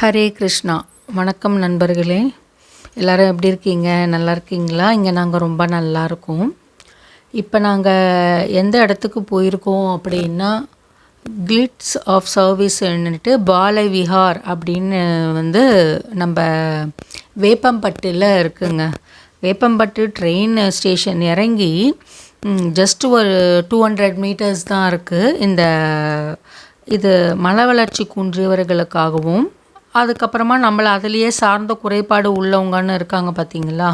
ஹரே கிருஷ்ணா. வணக்கம் நண்பர்களே. எல்லோரும் எப்படி இருக்கீங்க? நல்லா இருக்கீங்களா? இங்கே நாங்கள் ரொம்ப நல்லா இருக்கோம். இப்போ நாங்கள் எந்த இடத்துக்கு போயிருக்கோம் அப்படின்னா கிளிட்ஸ் ஆஃப் சர்வீஸ்ன்னுட்டு பாலை விஹார் அப்படின்னு வந்து நம்ம வேப்பம்பட்டில் இருக்குங்க. வேப்பம்பட்டு ட்ரெயின் ஸ்டேஷன் இறங்கி ஜஸ்ட் ஒரு டூ ஹண்ட்ரட் மீட்டர்ஸ் தான் இருக்குது இந்த இது மலை வளர்ச்சி குன்றியவர்களுக்காகவும் அதுக்கப்புறமா நம்மளை அதுலேயே சார்ந்த குறைபாடு உள்ளவங்கன்னு இருக்காங்க பார்த்தீங்களா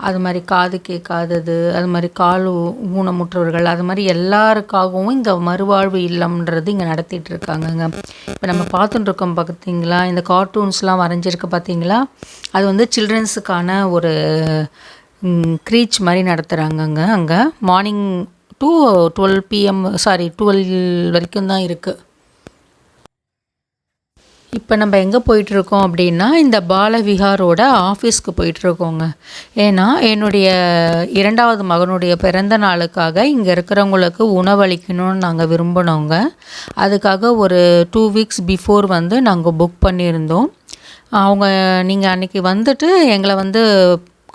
அது மாதிரி காது கேட்காதது அது மாதிரி கால் ஊ- ஊனமுற்றவர்கள் அது மாதிரி எல்லாருக்காகவும் இந்த மறுவாழ்வு இல்லம்ன்றது இங்கே நடத்திட்டு இருக்காங்கங்க. இப்போ நம்ம பார்த்துட்டு இருக்கோம் பார்த்தீங்களா இந்த கார்ட்டூன்ஸ்லாம் வரைஞ்சிருக்கு பார்த்தீங்களா அது வந்து சில்ட்ரன்ஸுக்கான ஒரு க்ரீச் மாதிரி நடத்துகிறாங்கங்க அங்கே. Morning to twelve PM sorry twelve வரைக்கும் தான் இருக்குது இப்போ நம்ம எங்கே போயிட்டுருக்கோம் அப்படின்னா இந்த பாலவிகாரோட ஆஃபீஸ்க்கு போயிட்டுருக்கோங்க. ஏன்னா என்னுடைய இரண்டாவது மகனுடைய பிறந்த நாளுக்காக இங்கே இருக்கிறவங்களுக்கு உணவளிக்கணும்னு நாங்கள் விரும்பினோங்க. அதுக்காக ஒரு டூ வீக்ஸ் பிஃபோர் வந்து நாங்கள் புக் பண்ணியிருந்தோம். அவங்க நீங்கள் அன்றைக்கி வந்துட்டு எங்களை வந்து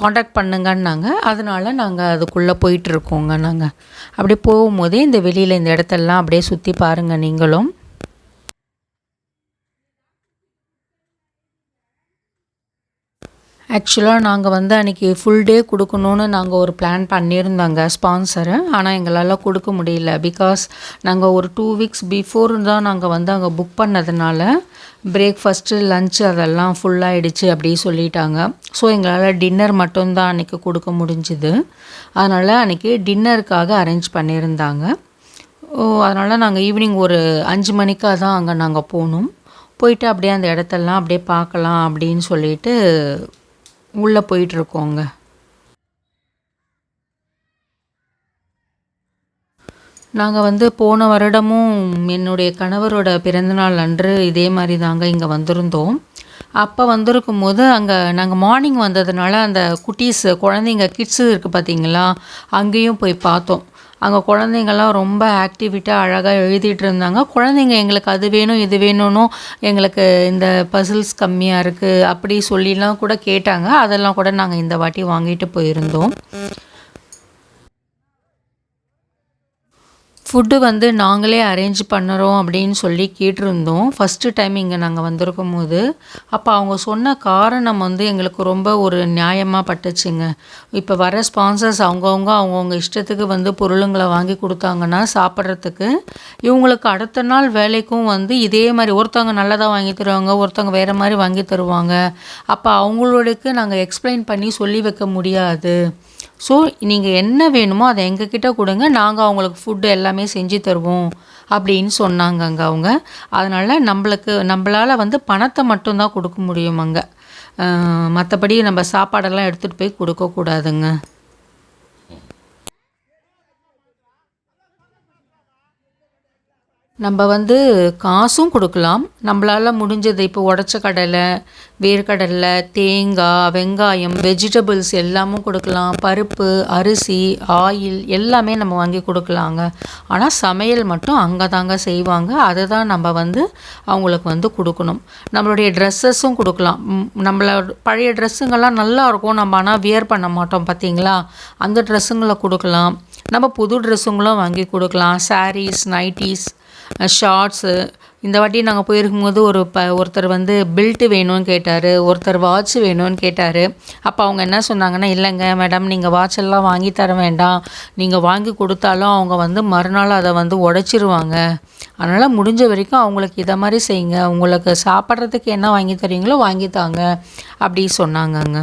காண்டாக்ட் பண்ணுங்கன்னாங்க. அதனால் நாங்கள் அதுக்குள்ளே போயிட்டுருக்கோங்க நாங்கள் அப்படியே போகும்போதே இந்த வெளியில் இந்த இடத்தெல்லாம் அப்படியே சுற்றி பாருங்கள் நீங்களும். ஆக்சுவலாக நாங்கள் வந்து அன்றைக்கி ஃபுல் டே கொடுக்கணுன்னு நாங்கள் ஒரு பிளான் பண்ணியிருந்தோங்க ஸ்பான்சரை ஆனால் எங்களால் கொடுக்க முடியல. பிகாஸ் நாங்கள் ஒரு டூ வீக்ஸ் பிஃபோர் தான் நாங்கள் வந்து அங்கே புக் பண்ணதுனால பிரேக்ஃபாஸ்ட்டு லஞ்சு அதெல்லாம் ஃபுல்லாகிடுச்சு அப்படி சொல்லிட்டாங்க. ஸோ எங்களால் டின்னர் மட்டும்தான் அன்றைக்கி கொடுக்க முடிஞ்சுது. அதனால் அன்றைக்கி டின்னருக்காக அரேஞ்ச் பண்ணியிருந்தாங்க. ஓ அதனால் நாங்கள் ஈவினிங் ஒரு அஞ்சு மணிக்காக தான் அங்கே நாங்கள் போகணும் போயிட்டு அப்படியே அந்த இடத்தெல்லாம் அப்படியே பார்க்கலாம் அப்படின்னு சொல்லிட்டு உள்ளே போயிட்டுருக்கோங்க. நாங்கள் வந்து போன வருடமும் என்னுடைய கணவரோட பிறந்தநாள் அன்று இதே மாதிரி தாங்க இங்கே வந்திருந்தோம். அப்போ வந்திருக்கும் போது அங்கே நாங்கள் மார்னிங் வந்ததுனால அந்த குட்டீஸ் குழந்தைங்க கிட்ஸு இருக்குது பார்த்தீங்களா அங்கேயும் போய் பார்த்தோம். அங்கே குழந்தைங்கள்லாம் ரொம்ப ஆக்டிவிட்டாக அழகாக எழுதிட்டு இருந்தாங்க. குழந்தைங்க எங்களுக்கு அது வேணும் இது வேணும்னு எங்களுக்கு இந்த பசில்ஸ் கம்மியாக இருக்குது அப்படி சொல்லிலாம் கூட கேட்டாங்க. அதெல்லாம் கூட நாங்கள் இந்த வாட்டி வாங்கிட்டு போயிருந்தோம். ஃபுட்டு வந்து நாங்களே அரேஞ்ச் பண்ணுறோம் அப்படின்னு சொல்லி கேட்டிருந்தோம். ஃபஸ்ட்டு டைம் இங்கே நாங்கள் வந்திருக்கும் போது. அப்போ அவங்க சொன்ன காரணம் வந்து எங்களுக்கு ரொம்ப ஒரு நியாயமாக பட்டுச்சுங்க. இப்போ வர ஸ்பான்சர்ஸ் அவங்கவுங்க அவங்கவுங்க இஷ்டத்துக்கு வந்து பொருளுங்களை வாங்கி கொடுத்தாங்கன்னா சாப்பிட்றதுக்கு இவங்களுக்கு அடுத்த நாள் வேலைக்கும் வந்து இதே மாதிரி ஒருத்தவங்க நல்லதாக வாங்கி தருவாங்க ஒருத்தவங்க வேறு மாதிரி வாங்கி தருவாங்க. அப்போ அவங்களோடக்கு நாங்கள் எக்ஸ்பிளைன் பண்ணி சொல்லி வைக்க முடியாது. ஸோ நீங்கள் என்ன வேணுமோ அதை எங்ககிட்ட கொடுங்க. நாங்கள் அவங்களுக்கு ஃபுட்டு எல்லாமே செஞ்சு தருவோம் அப்படின்னு சொன்னாங்க அங்கே அவங்க. அதனால் நம்மளுக்கு நம்மளால் வந்து பணத்தை மட்டும்தான் கொடுக்க முடியும் அங்கே. மற்றபடி நம்ம சாப்பாடெல்லாம் எடுத்துகிட்டு போய் கொடுக்கக்கூடாதுங்க. நம்ம வந்து காசும் கொடுக்கலாம். நம்மளால் முடிஞ்சது இப்போ உடச்ச கடலை வேர்க்கடலை தேங்காய் வெங்காயம் வெஜிடபிள்ஸ் எல்லாமும் கொடுக்கலாம். பருப்பு அரிசி ஆயில் எல்லாமே நம்ம வாங்கி கொடுக்கலாங்க. ஆனால் சமையல் மட்டும் அங்கே தாங்க செய்வாங்க. அதை தான் நம்ம வந்து அவங்களுக்கு வந்து கொடுக்கணும். நம்மளுடைய ட்ரெஸ்ஸஸும் கொடுக்கலாம். நம்மளோட பழைய ட்ரெஸ்ஸுங்கெல்லாம் நல்லா இருக்கும். நம்ம ஆனால் வியர் பண்ண மாட்டோம் பார்த்தீங்களா? அந்த ட்ரெஸ்ஸுங்களை கொடுக்கலாம். நம்ம புது ட்ரெஸ்ஸுங்களும் வாங்கி கொடுக்கலாம். சாரீஸ் நைட்டிஸ் ஷார்ட்ஸு இந்த வாட்டி நாங்கள் போயிருக்கும்போது ஒரு ப ஒருத்தர் வந்து பெல்ட்டு வேணும்னு கேட்டார். ஒருத்தர் வாட்ச் வேணும்னு கேட்டார். அப்போ அவங்க என்ன சொன்னாங்கன்னா இல்லைங்க மேடம் நீங்கள் வாட்ச் எல்லாம் வாங்கி தர வேண்டாம். நீங்கள் வாங்கி கொடுத்தாலும் அவங்க வந்து மறுநாள் அதை வந்து உடச்சிருவாங்க. அதனால் முடிஞ்ச வரைக்கும் அவங்களுக்கு இதை மாதிரி செய்யுங்க. உங்களுக்கு சாப்பிட்றதுக்கு என்ன வாங்கி தரீங்களோ வாங்கி தாங்க. அப்படி சொன்னாங்கங்க.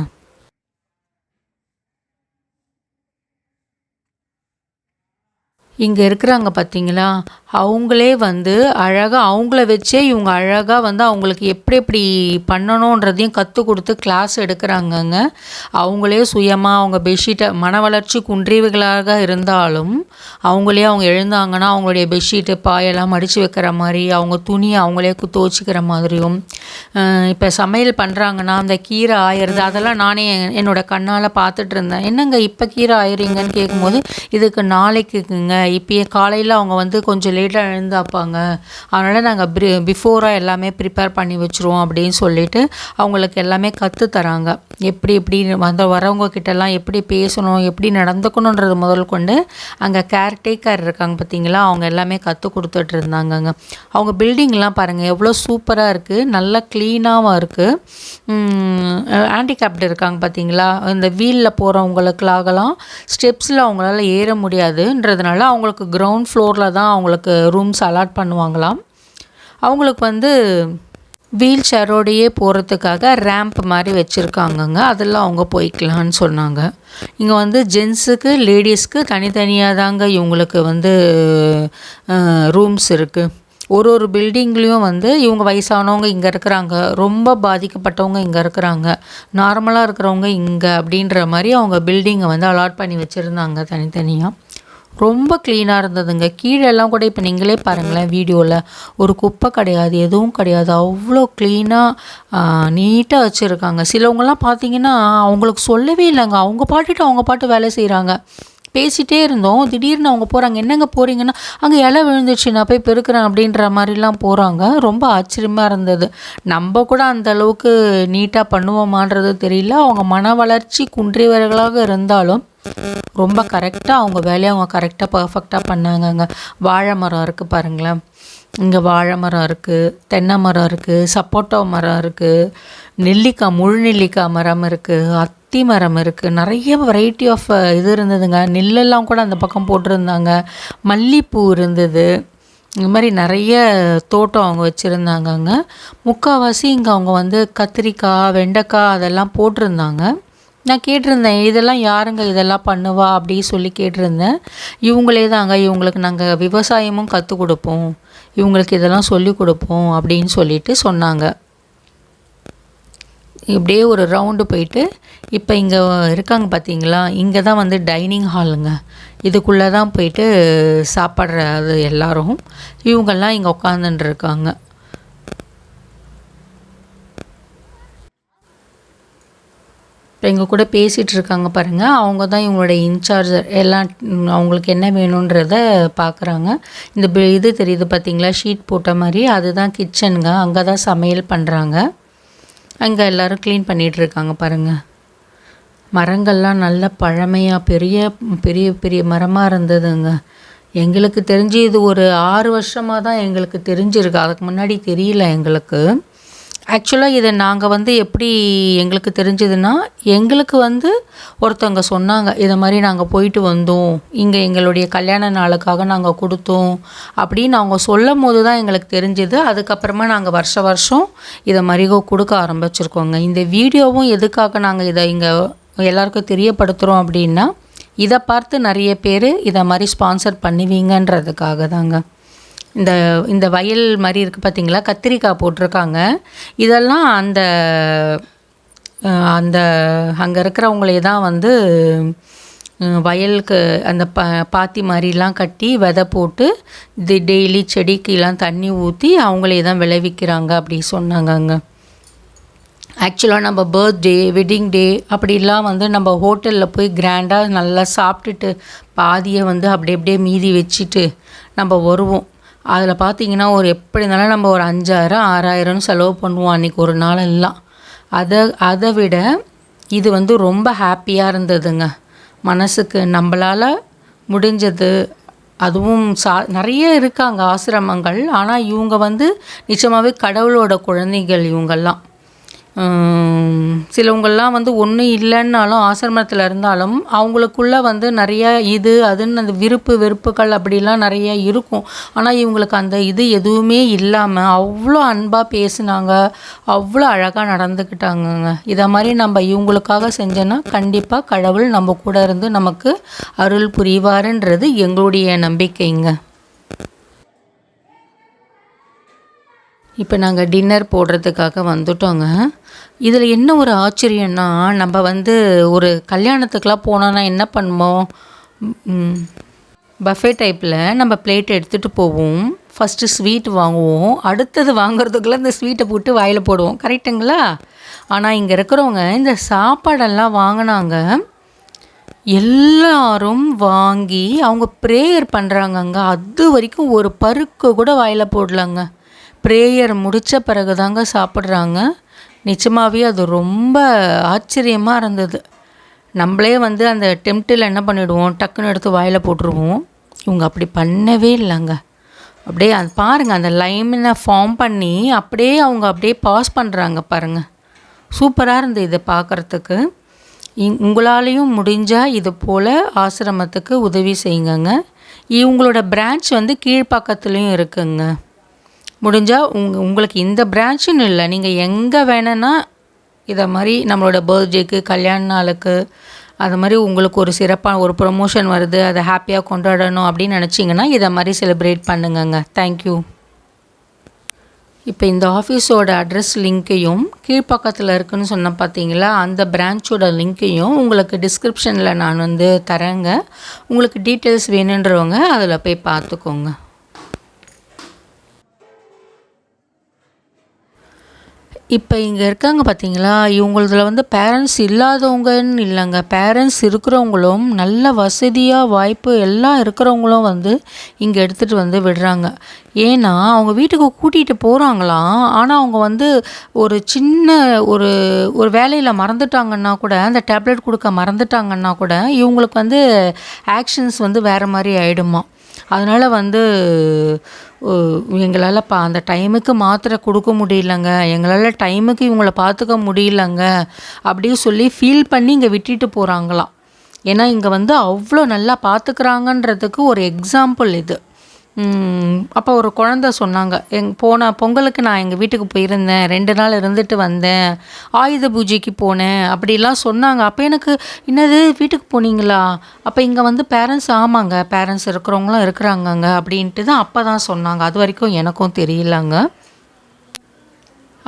இங்கே இருக்கிறாங்க பார்த்தீங்களா அவங்களே வந்து அழகாக அவங்கள வச்சே இவங்க அழகாக வந்து அவங்களுக்கு எப்படி எப்படி பண்ணணுன்றதையும் கற்றுக் கொடுத்து கிளாஸ் எடுக்கிறாங்கங்க. அவங்களே சுயமாக அவங்க பெட்ஷீட்டை மன வளர்ச்சி குன்றியவர்களாக இருந்தாலும் அவங்களே அவங்க எழுந்தாங்கன்னா அவங்களுடைய பெட்ஷீட்டு பாயெல்லாம் மடித்து வைக்கிற மாதிரி அவங்க துணியை அவங்களே கு- துவச்சிக்கிற மாதிரியும் இப்போ சமையல் பண்ணுறாங்கன்னா அந்த கீரை ஆயிடுது அதெல்லாம் நானே என்னோட கண்ணால் பார்த்துட்டு இருந்தேன். என்னங்க இப்போ கீரை ஆயிடுறீங்கன்னு கேட்கும்போது இதுக்கு நாளைக்குங்க இப்போயே காலையில் அவங்க வந்து கொஞ்சம் லேட்டாக எழுந்தாப்பாங்க. அதனால் நாங்கள் ப்ரி பிஃபோராக எல்லாமே ப்ரிப்பேர் பண்ணி வச்சுருவோம் அப்படின்னு சொல்லிட்டு அவங்களுக்கு எல்லாமே கற்று தராங்க. எப்படி எப்படி வந்த வரவங்க கிட்டலாம் எப்படி பேசணும் எப்படி நடந்துக்கணுன்றது முதல் கொண்டு அங்கே கேர்டேக்கர் இருக்காங்க பார்த்தீங்களா அவங்க எல்லாமே கற்றுக் கொடுத்துட்டு இருந்தாங்கங்க. அவங்க பில்டிங்லாம் பாருங்கள் எவ்வளோ சூப்பராக இருக்குது நல்ல க்ளீனாகவும் இருக்குது ஹேண்டிகேப்டு இருக்காங்க பார்த்தீங்களா இந்த வீலில் போகிறவங்களுக்காகலாம் ஸ்டெப்ஸில் அவங்களால ஏற முடியாதுன்றதுனால அவங்களுக்கு கிரவுண்ட் ஃப்ளோரில் தான் அவங்களுக்கு ரூம்ஸ் அலாட் பண்ணுவாங்களாம். அவங்களுக்கு வந்து வீல் சேரோடையே போகிறதுக்காக ரேம்ப் மாதிரி வச்சுருக்காங்கங்க. அதெல்லாம் அவங்க போய்க்கலான்னு சொன்னாங்க. இங்கே வந்து ஜென்ஸுக்கு லேடிஸ்க்கு தனித்தனியாக தாங்க இவங்களுக்கு வந்து ரூம்ஸ் இருக்குது ஒரு ஒரு பில்டிங்லேயும் வந்து இவங்க வயசானவங்க இங்கே இருக்கிறாங்க. ரொம்ப பாதிக்கப்பட்டவங்க இங்கே இருக்கிறாங்க. நார்மலாக இருக்கிறவங்க இங்கே அப்படின்ற மாதிரி அவங்க பில்டிங்கை வந்து அலாட் பண்ணி வச்சுருந்தாங்க தனித்தனியாக ரொம்ப க்ளீனாக இருந்ததுங்க. கீழெல்லாம் கூட இப்போ நீங்களே பாருங்களேன் வீடியோவில் ஒரு குப்பை கிடையாது எதுவும் கிடையாது. அவ்வளோ க்ளீனாக நீட்டாக வச்சுருக்காங்க. சிலவங்கலாம் பார்த்தீங்கன்னா அவங்களுக்கு சொல்லவே இல்லைங்க. அவங்க பாட்டுட்டு அவங்க பாட்டு வேலை செய்கிறாங்க பேசிகிட்டே இருந்தோம். திடீர்னு அவங்க போகிறாங்க என்னங்க போகிறீங்கன்னா அங்கே இலை விழுந்துச்சு நான் போய் பெருக்கிறேன் அப்படின்ற மாதிரிலாம் போகிறாங்க ரொம்ப ஆச்சரியமாக இருந்தது. நம்ம கூட அந்த அளவுக்கு நீட்டாக பண்ணுவோமான்றது தெரியல. அவங்க மன வளர்ச்சி குன்றியவர்களாக இருந்தாலும் ரொம்ப கரெக்டாக அவங்க வேலையை அவங்க கரெக்டாக பர்ஃபெக்டாக பண்ணாங்கங்க. வாழை மரம் இருக்குது பாருங்களேன். இங்கே வாழை மரம் இருக்குது தென்னை மரம் இருக்குது சப்போட்டா மரம் இருக்குது நெல்லிக்காய் முழு நெல்லிக்காய் மரம் இருக்குது அத்தி மரம் இருக்குது நிறைய வெரைட்டி ஆஃப் இது இருந்ததுங்க. நெல்லெல்லாம் கூட அந்த பக்கம் போட்டிருந்தாங்க. மல்லிப்பூ இருந்தது. இந்த மாதிரி நிறைய தோட்டம் அவங்க வச்சுருந்தாங்கங்க. முக்கால்வாசி இங்கே அவங்க வந்து கத்திரிக்காய் வெண்டைக்காய் அதெல்லாம் போட்டிருந்தாங்க. நான் கேட்டிருந்தேன் இதெல்லாம் யாருங்க இதெல்லாம் பண்ணுவா? அப்படி சொல்லி கேட்டிருந்தேன். இவங்களே தாங்க இவங்களுக்கு நாங்கள் விவசாயமும் கற்றுக் கொடுப்போம். இவங்களுக்கு இதெல்லாம் சொல்லி கொடுப்போம் அப்படின்னு சொல்லிட்டு சொன்னாங்க. இப்படியே ஒரு ரவுண்டு போயிட்டு இப்போ இங்கே இருக்காங்க பார்த்தீங்களா இங்கே தான் வந்து டைனிங் ஹாலுங்க இதுக்குள்ளே தான் போயிட்டு சாப்பிட்றது எல்லோரும். இவங்கெல்லாம் இங்கே உட்காந்துட்டு இருக்காங்க. இப்போ எங்கள் கூட பேசிகிட்டு இருக்காங்க பாருங்கள் அவங்க தான் இவங்களோட இன்சார்ஜ் எல்லாம் அவங்களுக்கு என்ன வேணுன்றத பார்க்குறாங்க இந்த இது தெரியுது பார்த்தீங்களா ஷீட் போட்ட மாதிரி. அதுதான் கிச்சனுங்க அங்கே தான் சமையல் பண்ணுறாங்க அங்கே எல்லோரும் க்ளீன் பண்ணிகிட்டு இருக்காங்க பாருங்கள் மரங்கள்லாம் நல்ல பழமையாக பெரிய பெரிய பெரிய மரமாக இருந்ததுங்க. எங்களுக்கு தெரிஞ்சு இது ஒரு ஆறு வருஷமாக தான் எங்களுக்கு தெரிஞ்சிருக்கு. அதுக்கு முன்னாடி தெரியல எங்களுக்கு. ஆக்சுவலாக இதை நாங்கள் வந்து எப்படி எங்களுக்கு தெரிஞ்சதுன்னா எங்களுக்கு வந்து ஒருத்தவங்க சொன்னாங்க இதை மாதிரி நாங்கள் போயிட்டு வந்தோம். இங்கே எங்களுடைய கல்யாண நாளுக்காக நாங்கள் கொடுத்தோம். அப்படின்னு அவங்க சொல்லும் போது தான் எங்களுக்கு தெரிஞ்சது. அதுக்கப்புறமா நாங்கள் வருஷ வருஷம் இதை மாதிரி கொடுக்க ஆரம்பிச்சிருக்கோங்க. இந்த வீடியோவும் எதுக்காக நாங்கள் இதை இங்கே எல்லாருக்கும் தெரியப்படுத்துகிறோம் அப்படின்னா இதை பார்த்து நிறைய பேர் இதை மாதிரி ஸ்பான்சர் பண்ணுவீங்கன்றதுக்காக தாங்க. இந்த இந்த வயல் மாதிரி இருக்குது பார்த்தீங்களா கத்திரிக்காய் போட்டிருக்காங்க. இதெல்லாம் அந்த அந்த அங்கே இருக்கிறவங்களே தான் வந்து வயலுக்கு அந்த ப பாத்தி மாதிரிலாம் கட்டி விதை போட்டு இது டெய்லி செடிக்கெலாம் தண்ணி ஊற்றி அவங்களே தான் விளைவிக்கிறாங்க அப்படி சொன்னாங்கங்க ஆக்சுவலாக நம்ம பர்த்டே வெட்டிங் டே அப்படிலாம் வந்து நம்ம ஹோட்டலில் போய் கிராண்டாக நல்லா சாப்பிட்டுட்டு பாதியை வந்து அப்படி அப்படியே மீதி வச்சுட்டு நம்ம வருவோம். அதில் பார்த்தீங்கன்னா ஒரு எப்படி இருந்தாலும் நம்ம ஒரு அஞ்சாயிரம் ஆறாயிரம்னு செலவு பண்ணுவோம் அன்றைக்கி ஒரு நாள் எல்லாம். அதை அதை விட இது வந்து ரொம்ப ஹாப்பியாக இருந்ததுங்க. மனசுக்கு நம்மளால் முடிஞ்சது. அதுவும் சா நிறைய இருக்காங்க ஆசிரமங்கள். ஆனால் இவங்க வந்து நிச்சயமாகவே கடவுளோட குழந்தைகள் இவங்கெல்லாம். சிலவங்கள்லாம் வந்து ஒன்றும் இல்லைன்னாலும் ஆசிரமத்தில் இருந்தாலும் அவங்களுக்குள்ளே வந்து நிறைய இது அதுன்னு அந்த விருப்பு வெறுப்புகள் அப்படிலாம் நிறைய இருக்கும். ஆனால் இவங்களுக்கு அந்த இது எதுவுமே இல்லாமல் அவ்வளோ அன்பாக பேசினாங்க. அவ்வளோ அழகாக நடந்துக்கிட்டாங்கங்க. இதை மாதிரி நம்ம இவங்களுக்காக செஞ்சோன்னா கண்டிப்பாக கடவுள் நம்ம கூட இருந்து நமக்கு அருள் புரிவாருன்றது எங்களுடைய நம்பிக்கைங்க. இப்போ நாங்கள் டின்னர் போடுறதுக்காக வந்துட்டோங்க. இதில் என்ன ஒரு ஆச்சரியம்னா நம்ம வந்து ஒரு கல்யாணத்துக்கெலாம் போனோன்னா என்ன பண்ணுவோம்? பஃபே டைப்பில் நம்ம பிளேட் எடுத்துகிட்டு போவோம். ஃபஸ்ட்டு ஸ்வீட் வாங்குவோம். அடுத்தது வாங்குறதுக்குள்ளே இந்த ஸ்வீட்டை போட்டு வாயில் போடுவோம். கரெக்டுங்களா ஆனால் இங்கே இருக்கிறவங்க இந்த சாப்பாடெல்லாம் வாங்கினாங்க. எல்லாரும் வாங்கி அவங்க ப்ரேயர் பண்ணுறாங்கங்க அது வரைக்கும் ஒரு பருக்கு கூட வாயில் போடலாங்க. ப்ரேயர் முடித்த பிறகு தாங்க சாப்பிட்றாங்க. நிச்சயமாகவே அது ரொம்ப ஆச்சரியமாக இருந்தது. நம்மளே வந்து அந்த டெம்ட்டில் என்ன பண்ணிவிடுவோம் டக்குன்னு எடுத்து வாயில் போட்டுருவோம். இவங்க அப்படி பண்ணவே இல்லைங்க. அப்படியே அது பாருங்கள் அந்த லைமினை ஃபார்ம் பண்ணி அப்படியே அவங்க அப்படியே பாஸ் பண்ணுறாங்க பாருங்கள் சூப்பராக இருந்தது இதை பார்க்குறதுக்கு. உங்களாலேயும் முடிஞ்சால் இது போல் ஆசிரமத்துக்கு உதவி செய்யுங்கங்க. இவங்களோட பிரான்ச் வந்து கீழ்ப்பாக்கத்துலேயும் இருக்குங்க. முடிஞ்சால் உங் உங்களுக்கு இந்த பிரான்ச்சுன்னு இல்லை. நீங்கள் எங்கே வேணும்னா இதை மாதிரி நம்மளோட பர்த்டேக்கு கல்யாண நாளுக்கு அது மாதிரி உங்களுக்கு ஒரு சிறப்பான ஒரு ப்ரொமோஷன் வருது அதை ஹாப்பியாக கொண்டாடணும் அப்படின்னு நினச்சிங்கன்னா இதை மாதிரி செலிப்ரேட் பண்ணுங்கங்க. தேங்க்யூ இப்போ இந்த ஆஃபீஸோட அட்ரஸ் லிங்க்கையும் கீழ்ப்பக்கத்தில் இருக்குதுன்னு சொன்ன பார்த்தீங்களா அந்த பிரான்ச்சோட லிங்க்கையும் உங்களுக்கு டிஸ்கிரிப்ஷனில் நான் வந்து தரேங்க. உங்களுக்கு டீட்டெயில்ஸ் வேணுன்றவங்க அதில் போய் பார்த்துக்கோங்க இப்போ இங்கே இருக்காங்க பார்த்தீங்களா இவங்களதுல வந்து பேரண்ட்ஸ் இல்லாதவங்கன்னு இல்லைங்க. பேரண்ட்ஸ் இருக்கிறவங்களும் நல்ல வசதியாக வாய்ப்பு எல்லாம் இருக்கிறவங்களும் வந்து இங்கே எடுத்துகிட்டு வந்து விடுறாங்க. ஏன்னா அவங்க வீட்டுக்கு கூட்டிகிட்டு போகிறாங்களாம் ஆனால் அவங்க வந்து ஒரு சின்ன ஒரு ஒரு வேலையில் மறந்துட்டாங்கன்னா கூட அந்த டேப்லெட் கொடுக்க மறந்துட்டாங்கன்னா கூட இவங்களுக்கு வந்து ஆக்ஷன்ஸ் வந்து வேறு மாதிரி ஆகிடுமா அதனால் வந்து எங்களால் பா அந்த டைமுக்கு மாத்திரை கொடுக்க முடியலங்க. எங்களால் டைமுக்கு இவங்கள பார்த்துக்க முடியலங்க. அப்படின்னு சொல்லி ஃபீல் பண்ணி இங்கே விட்டுட்டு போகிறாங்களாம் ஏன்னா இங்கே வந்து அவ்வளோ நல்லா பார்த்துக்கிறாங்கன்றதுக்கு ஒரு எக்ஸாம்பிள் இது. அப்போ ஒரு குழந்த சொன்னாங்க எங் போன பொங்கலுக்கு நான் எங்கள் வீட்டுக்கு போயிருந்தேன் ரெண்டு நாள் இருந்துட்டு வந்தேன் ஆயுத பூஜைக்கு போனேன் அப்படிலாம் சொன்னாங்க. அப்போ எனக்கு என்னது வீட்டுக்கு போனீங்களா? அப்போ இங்கே வந்து பேரண்ட்ஸ் ஆமாங்க பேரண்ட்ஸ் இருக்கிறவங்களும் இருக்கிறாங்கங்க அப்படின்ட்டு தான் அப்போ தான் சொன்னாங்க. அது வரைக்கும் எனக்கும் தெரியலங்க.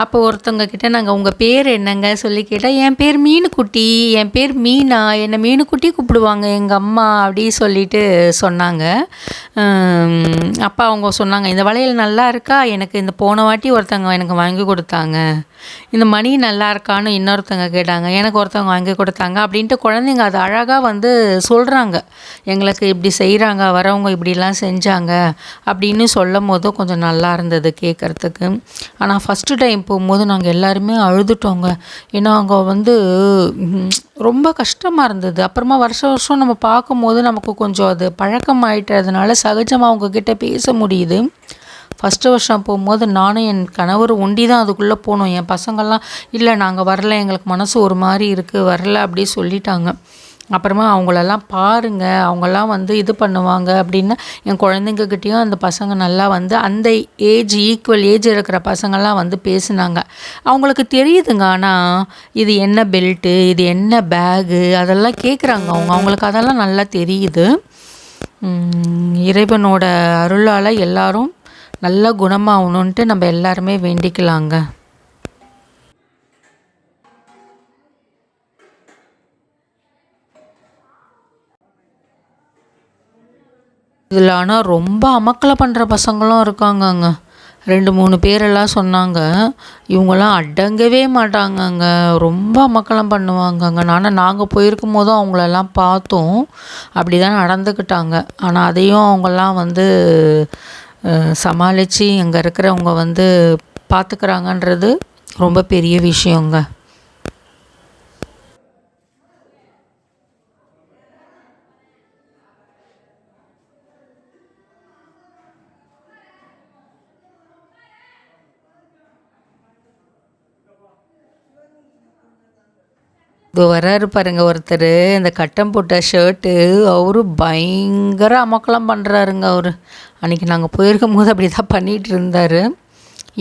அப்போ ஒருத்தவங்க கிட்டே நாங்கள் உங்கள் பேர் என்னங்க சொல்லி கேட்டால் என் பேர் மீனுக்குட்டி என் பேர் மீனா என்னை மீனுக்குட்டி கூப்பிடுவாங்க எங்கள் அம்மா அப்படி சொல்லிட்டு சொன்னாங்க. அப்பா அவங்க சொன்னாங்க இந்த வளையல் நல்லா இருக்கா? எனக்கு இந்த போன வாட்டி ஒருத்தவங்க எனக்கு வாங்கி கொடுத்தாங்க. இந்த மணி நல்லா இருக்கான்னு இன்னொருத்தவங்க கேட்டாங்க எனக்கு ஒருத்தவங்க வாங்கி கொடுத்தாங்க அப்படின்ட்டு குழந்தைங்க அது அழகாக வந்து சொல்கிறாங்க எங்களுக்கு இப்படி செய்கிறாங்க வரவங்க இப்படிலாம் செஞ்சாங்க அப்படின்னு சொல்லும் போதும் கொஞ்சம் நல்லா இருந்தது கேட்குறதுக்கு ஆனால் ஃபஸ்ட்டு டைம் போகும்போது நாங்கள் எல்லாருமே அழுதுட்டோங்க. ஏன்னா அங்கே வந்து ரொம்ப கஷ்டமாக இருந்தது. அப்புறமா வருஷம் வருஷம் நம்ம பார்க்கும்போது நமக்கு கொஞ்சம் அது பழக்கம் ஆகிட்டதுனால சகஜமாக அவங்கக்கிட்ட பேச முடியுது. ஃபஸ்ட்டு வருஷம் போகும்போது நானும் என் கணவர் ஒண்டி தான் அதுக்குள்ளே போனோம். என் பசங்கள்லாம் இல்லை நாங்கள் வரல. எங்களுக்கு மனசு ஒரு மாதிரி இருக்குது வரல. அப்படி சொல்லிட்டாங்க. அப்புறமா அவங்களெல்லாம் பாருங்கள் அவங்கெல்லாம் வந்து இது பண்ணுவாங்க அப்படின்னு என் குழந்தைங்கக்கிட்டேயும் அந்த பசங்க நல்லா வந்து அந்த ஏஜ் ஈக்குவல் ஏஜ் இருக்கிற பசங்கள்லாம் வந்து பேசினாங்க. அவங்களுக்கு தெரியுதுங்க ஆனால் இது என்ன பெல்ட்டு இது என்ன பேகு அதெல்லாம் கேட்குறாங்க அவங்க. அவங்களுக்கு அதெல்லாம் நல்லா தெரியுது. இறைவனோட அருளால் எல்லாரும் நல்ல குணமாகணுன்ட்டு நம்ம எல்லாருமே வேண்டிக்கலாங்க. இதில் ஆனால் ரொம்ப அமக்கலை பண்ணுற பசங்களும் இருக்காங்கங்க. ரெண்டு மூணு பேரெல்லாம் சொன்னாங்க. இவங்கெல்லாம் அடங்கவே மாட்டாங்கங்க. ரொம்ப அமக்கலம் பண்ணுவாங்கங்க. ஆனால் நாங்கள் போயிருக்கும் போதும் அவங்களெல்லாம் பார்த்தோம். அப்படி தான் நடந்துக்கிட்டாங்க. ஆனால் அதையும் அவங்கெல்லாம் வந்து சமாளித்து அங்கே இருக்கிறவங்க வந்து பார்த்துக்குறாங்கன்றது ரொம்ப பெரிய விஷயங்க. இது வராரு பாருங்க ஒருத்தர். இந்த கட்டம் போட்ட ஷர்ட்டு அவரு பயங்கர அமக்கலம் பண்ணுறாருங்க அவர். அன்றைக்கி நாங்கள் போயிருக்கும் போது அப்படி தான் பண்ணிகிட்டு இருந்தார்.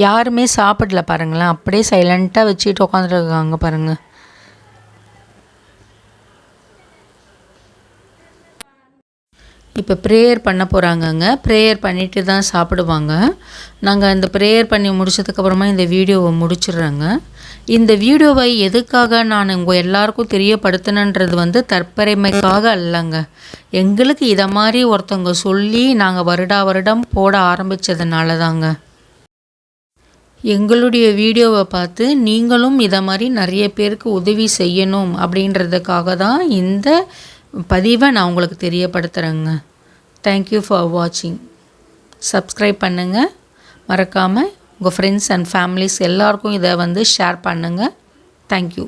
யாருமே சாப்பிடல பாருங்களேன். அப்படியே சைலண்ட்டாக வச்சுட்டு உட்காந்துருக்காங்க பாருங்கள் இப்போ ப்ரேயர் பண்ண போகிறாங்கங்க ப்ரேயர் பண்ணிட்டு தான் சாப்பிடுவாங்க. நாங்கள் இந்த ப்ரேயர் பண்ணி முடிச்சதுக்கப்புறமா இந்த வீடியோவை முடிச்சிடுறேங்க. இந்த வீடியோவை எதுக்காக நான் உங்கள் எல்லாருக்கும் தெரியப்படுத்தினன்றது வந்து தற்பெருமைக்காக அல்லங்க. எங்களுக்கு இதை மாதிரி ஒருத்தவங்க சொல்லி நாங்கள் வருடா வருடம் போட ஆரம்பித்ததுனால தாங்க எங்களுடைய வீடியோவை பார்த்து நீங்களும் இதை மாதிரி நிறைய பேருக்கு உதவி செய்யணும் அப்படின்றதுக்காக தான் இந்த பதிவை நான் உங்களுக்கு தெரியப்படுத்துகிறேங்க தேங்க்யூ ஃபார் வாட்சிங் சப்ஸ்கிரைப் பண்ணுங்கள் மறக்காமல் உங்கள் ஃப்ரெண்ட்ஸ் அண்ட் ஃபேமிலிஸ் எல்லாருக்கும் இதை வந்து ஷேர் பண்ணுங்கள் தேங்க்யூ